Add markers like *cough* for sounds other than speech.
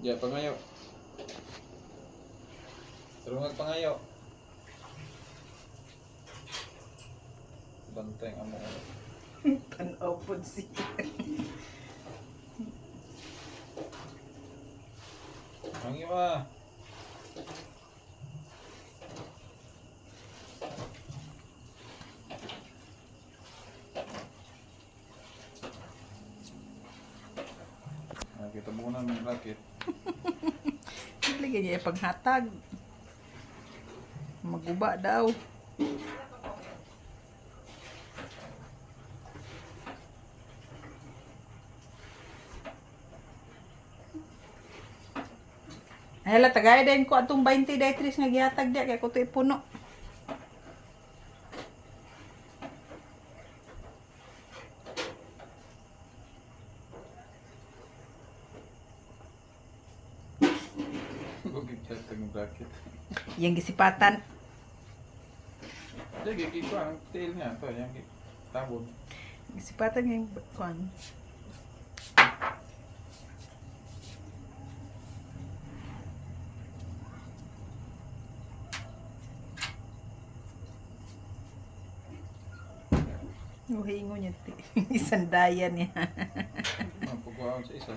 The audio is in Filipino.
Diya, pangayo. Turungag pangayo. Bantay ang mga. *laughs* Tanaw po siya. Ang iwa. Ah. Kita muna ng racket. Lagyan *laughs* niya ipaghatag. Maguba daw. Hala, tagay din ko atong 20 dietris nga gihatag diya kay ko to ipuno. Chat ng racket. Yang gisipatan. Ko ang tail niya to, yang tabon. Gisipatan yung kuan. Uhingo niya. Isang daya niya. Pagkuhaan sa isa.